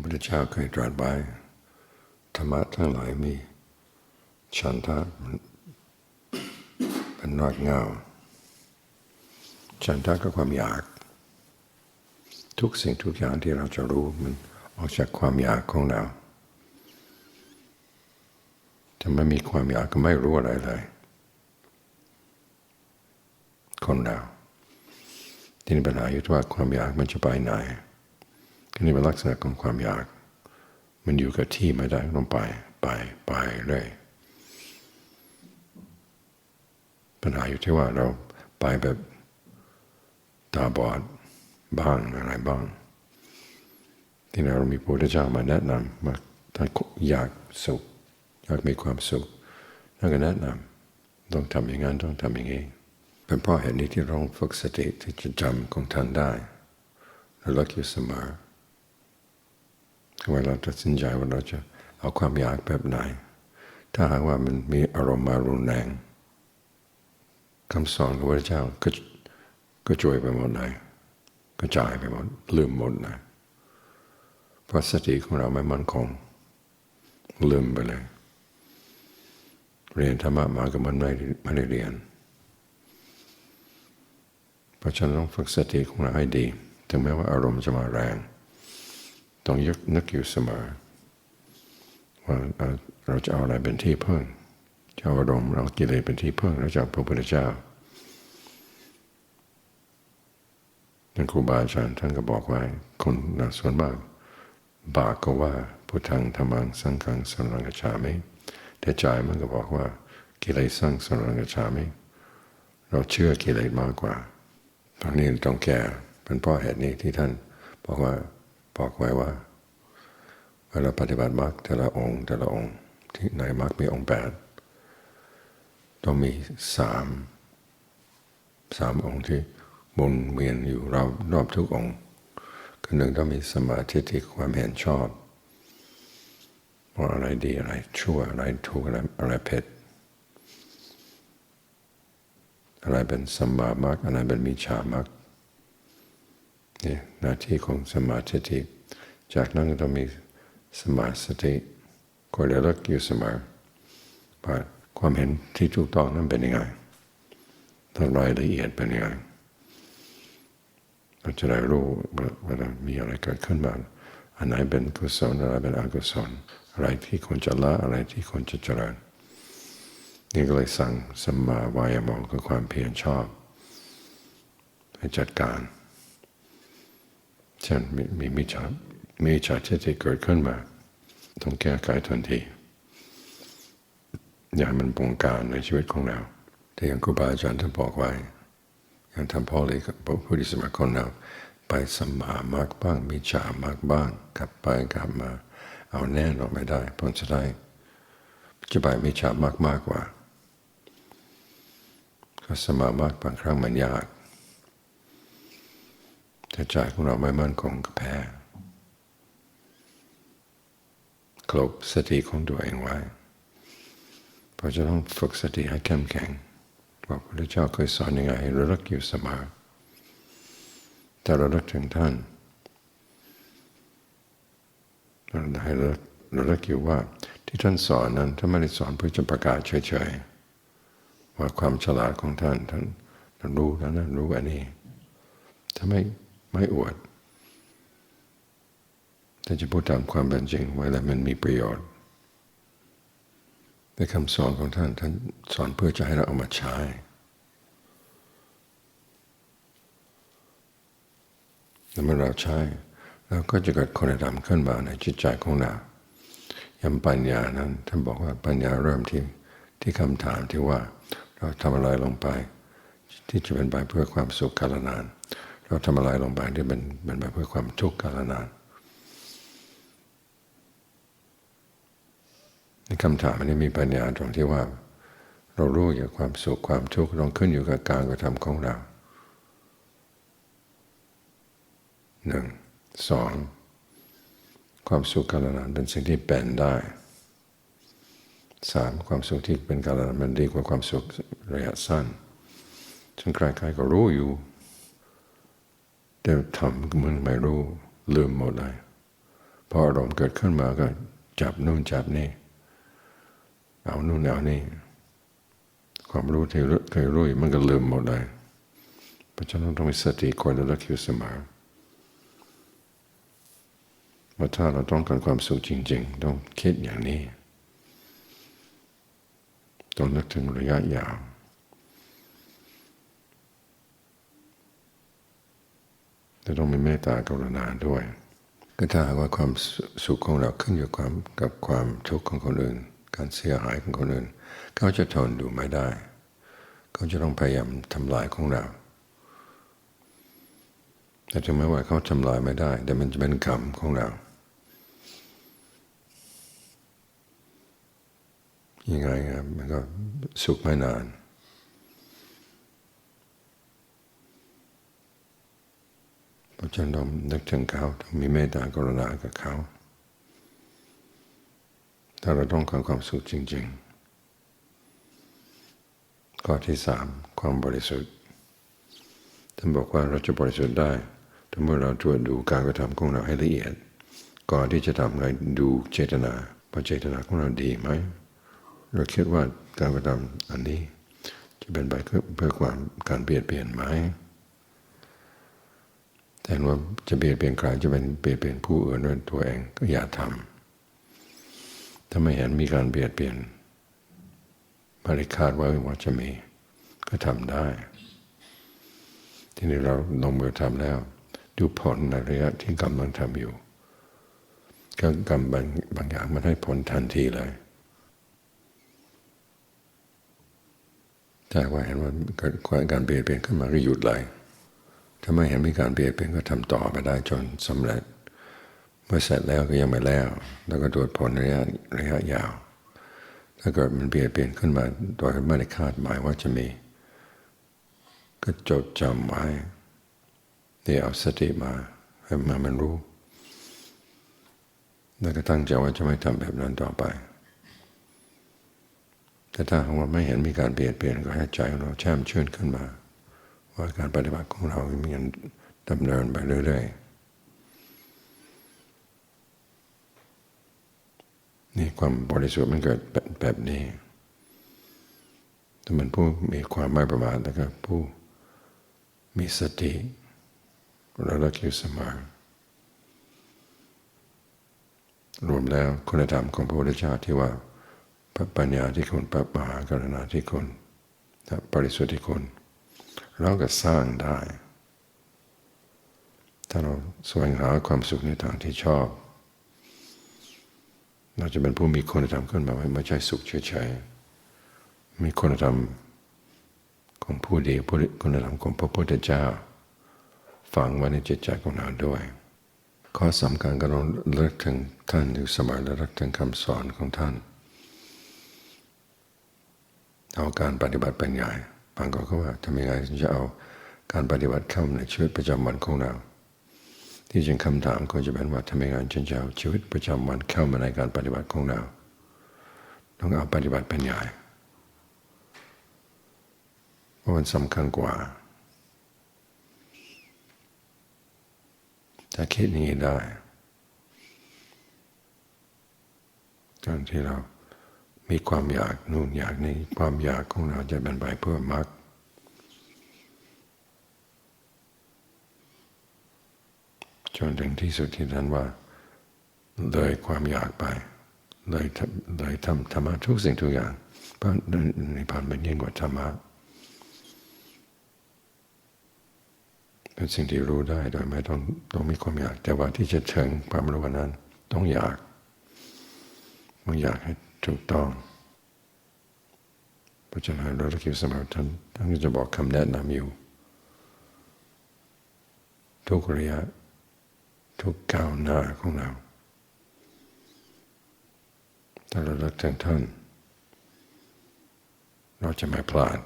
ระพุทธเจ้าเคยตรัสไว้ ธรรมะทั้งหลายมี ฉันทะเป็นรากเงา ฉันทะก็ความอยาก ทุกสิ่งทุกอย่างที่เราจะรู้มันออกจากความอยากของเราถ้าไม่มีความอยากก็ไม่รู้อะไรเลย คนเราที่นี่ปัญหาอยู่ที่ว่าความอยากมันจะไปไหน นี่เป็นลักษณะของความอยาก มันอยู่กับที่ไม่ได้ต้องไปไปไปเลยปัญหาอยู่ที่ว่าเราไปแบบตาบอดบ้างอะไรบ้าง ที่เรามีพระพุทธเจ้ามาแนะนำว่าถ้าอยากสุข อยากมีความสุขท่านก็แนะนำต้องทำอย่างนั้นต้องทำอย่างนี้เป็นเพราะเหตุนี้ที่เราฝึกสติที่จะจำของท่านได้ระลึกอยู่เสมอ เวลาตัดสินใจว่าเราจะเอาความอยากแบบไหน ถ้าหากว่ามันมีอารมณ์มารุนแรงคำสอนของพระเจ้าก็ก็จ่วยไปหมดเลยกระจายไปหมดลืมหมดนะเพราะสติของเราไม่มั่นคงลืมไปเลย เรียนธรรมะมาก็มันไม่ไม่ได้เรียน เพราะฉะนั้นต้องฝึกสติของเราให้ดี ถึงแม้ว่าอารมณ์จะมาแรง ต้องยึกนึกอยู่เสมอ ว่าเราจะเอาอะไรเป็นที่พึ่งจะเอาอารมณ์เรากิเลสเป็นที่พึ่งเราจะพระพุทธเจ้าท่านครูบาอาจารย์ท่านก็บอกไว้คนนะส่วนมากบาก็ว่าพุทธังธรรมังสังฆังสรังกชามิแต่ใจมันก็บอกว่า กิเลสสังสรังกชามิเราเชื่อกิเลสมากกว่าตอนนี้ต้องแก่เป็นเพราะเหตุนี้ที่ท่านบอกว่า บอกไว้ว่าเวลาปฏิบัติมรรคแต่ละองค์แต่ละองค์ที่ในมรรคมีองค์แปดต้องมีสามสามองค์ที่บนเวียนอยู่รอบรอบทุกองค์คือหนึ่งต้องมีสมาธิที่ความเห็นชอบว่าอะไรดีอะไรชั่วอะไรถูกอะไรอะไรเผ็ดอะไรเป็นสมามรรคอะไรเป็นมิจฉามรรค นี่หน้าที่ของสมาธิจากนั้นก็ต้องมีสมาสติคอยระลึกอยู่เสมอว่าความเห็นที่ถูกต้องนั้นเป็นยังไงต้องรายละเอียดเป็นยังไงเราจะได้รู้ว่ามีอะไรเกิดขึ้นบ้างอันไหนเป็นกุศลอะไรเป็นอกุศลอะไรที่ควรจะละอะไรที่ควรจะเจริญนี่ก็เลยสั่งสมมาวายามองคือความเพียรชอบให้จัดการ เช่นมีมิจฉามีฉาทิฏฐิเกิดขึ้นมา ต้องแก้ไขทันที อย่ามันบงการในชีวิตของเราแต่อย่างครูบาอาจารย์ท่านบอกไว้อย่างทำพ่อเลยกับผู้ที่สมัครคนเราไปสมามากบ้างมีฉามากบ้าง กลับไปกลับมา เอาแน่นอนไม่ได้ผลจะได้จะไปมีฉามากมากกว่าก็สมามากบางครั้งมันยาก แต่ใจของเราไม่มั่นคงก็แพ้กลบสติของตัวเองไว้เพราะจะต้องฝึกสติให้เข้มแข็งว่าพระเจ้าเคยสอนยังไงให้ระลึกอยู่เสมอแต่ระลึกถึงท่านเราให้ระลึกอยู่ว่าที่ท่านสอนนั้นท่านไม่ได้สอนเพื่อจะประกาศเฉยๆว่าความฉลาดของท่านท่านท่านรู้นั้นรู้อันนี้ถ้าไม่ ไม่อวด แต่จะพูดตามความเป็นจริงไว้แล้วมันมีประโยชน์ ในคำสอนของท่านท่านสอนเพื่อจะให้เราเอามาใช้แล้วเมื่อเราใช้เราก็จะเกิดคุณธรรมขึ้นมาในจิตใจของเรายำปัญญานั้นท่านบอกว่าปัญญาเริ่มที่ที่คำถามที่ว่าเราทำอะไรลงไป ที่จะเป็นไปเพื่อความสุขกาลนาน เราทำอะไรลงไปที่เป็นเป็นไปเพื่อความทุกข์กาลนานในคำถามนี้มีปัญญาตรงที่ว่า เรารู้อย่างความสุขความทุกข์ต้องขึ้นอยู่กับการกระทำของเราหนึ่งสองความสุขกาลนานเป็นสิ่งที่เป็นได้สามความสุขที่เป็นกาลนานมันดีกว่าความสุขระยะสั้นจนใครๆก็รู้อยู่ แต่ทำมันไม่รู้ลืมหมดเลยพออารมณ์เกิดขึ้นมาก็จับนู่นจับนี่ เอานู่นเอานี่ ความรู้ที่เคยรู้มันก็ลืมหมดเลยเพราะฉะนั้นต้องมีสติคอยระลึกอยู่เสมอว่าถ้าเราต้องการความสุขจริง ๆ ต้องคิดอย่างนี้ ต้องนึกถึงระยะยาว จะต้องมีเมตตากรุณาด้วยก็ถ้าหากว่าความสุขของเราขึ้นอยู่ความกับความทุกข์ของคนอื่น การเสียหายของคนอื่น เขาจะทนดูไม่ได้ เขาจะต้องพยายามทำลายของเราแต่ถึงแม้ว่าเขาทำลายไม่ได้ แต่มันจะเป็นกรรมของเรายังไงครับมันก็สุขไม่นาน เพ ราะฉะนั้นต้องนึกถึงเขาต้องมีเมตตากรุณากับเขา ถ้าเราต้องการความสุขจริง ๆ ข้อที่สามความบริสุทธิ์ท่านบอกว่าเราจะบริสุทธิ์ได้ถ้าเมื่อเราตรวจดูการกระทำของเราให้ละเอียด ก่อนที่จะทำไงดูเจตนาว่าเจตนาของเราดีไหม เราคิดว่าการกระทำอันนี้ จะเป็นไปเพื่อความการเปลี่ยนเปลี่ยนไหม แต่ว่าจะเปลี่ยนเปลี่ยนใครจะเป็นเปลี่ยนเปลี่ยนผู้อื่นด้วยตัวเองก็อย่าทำถ้าไม่เห็นมีการเปลี่ยนเปลี่ยนบริคาดว่าว่าจะมี ก็ทำได้ ทีนี้เราลงมือทำแล้ว ดูผลในระยะที่กำลังทำอยู่ก็กำบางบางอย่างมันให้ผลทันทีเลยแต่ว่าเห็นว่าเกิดการเปลี่ยนเปลี่ยนขึ้นมาก็หยุดเลย ถ้าไม่เห็นมีการเปลี่ยนเปลี่ยนก็ทำต่อไปได้จนสำเร็จ เมื่อเสร็จแล้วก็ยังไม่แล้ว แล้วก็ตรวจผลระยะระยะยาว ถ้าเกิดมันเปลี่ยนเปลี่ยนขึ้นมาโดยไม่ได้คาดหมายว่าจะมี ก็จดจำไว้เดี๋ยวเอาสติมาให้มามันรู้ แล้วก็ตั้งใจว่าจะไม่ทำแบบนั้นต่อไปแต่ถ้าว่าไม่เห็นมีการเปลี่ยนเปลี่ยนก็ให้ใจของเราแช่มชื่นขึ้นมา ว่าการปฏิบัติของเรามีการดำเนินไปเรื่อยๆ นี่ความบริสุทธิ์มันเกิดแบบนี้ถ้ามันผู้มีความไม่ประมาทแล้วก็ผู้มีสติระลึกอยู่เสมอรวมแล้วคุณธรรมของพระพุทธเจ้าที่ว่าปัญญาที่คุณปัมหากรณาที่คุณบริสุทธิ์ที่คุณ เราก็สร้างได้ ถ้าเราแสวงหาความสุขในทางที่ชอบ เราจะเป็นผู้มีคุณธรรมขึ้นมาไม่ใช่สุขเฉยๆมีคุณธรรมของผู้ดีคุณธรรมของพระพุทธเจ้า ฝังไว้ในจิตใจของเราด้วยข้อสำคัญก็ต้องเลิกถึงท่านอยู่สมัยและรักถึงคำสอนของท่าน เอาการปฏิบัติเป็นใหญ่ บางก็ว่าทำยังไงจะเอาการปฏิบัติเข้าในชีวิตประจำวันของเราที่จริงคำถามก็จะเป็นว่าทำยังไงฉันจะเอาชีวิตประจำวันเข้ามาในการปฏิบัติของเราต้องเอาปฏิบัติเป็นใหญ่เพราะมันสำคัญกว่าถ้าคิดนี้ได้การที่เรา มีความอยากนู่นอยากนี้ความอยากของเราจะเป็นไปเพื่อมรรคจนถึงที่สุดที่นั้นว่า เลยความอยากไป เลยเลยทำธรรมะทุกสิ่งทุกอย่างเพราะในผ่านเป็นยิ่งกว่าธรรมะเป็นสิ่งที่รู้ได้โดยไม่ต้องต้องมีความอยาก แต่ว่าที่จะถึงความรู้นั้น ต้องอยากต้องอยากให้ ถูกต้องพระฉะนั้นเราต้องคิดสมาท่านท่านจะบอกคำแนะนำอยู่ ทุกระยะ ทุกก้าวหน้าของเราถ้าเราเลิกถึงท่าน เราจะไม่พลาด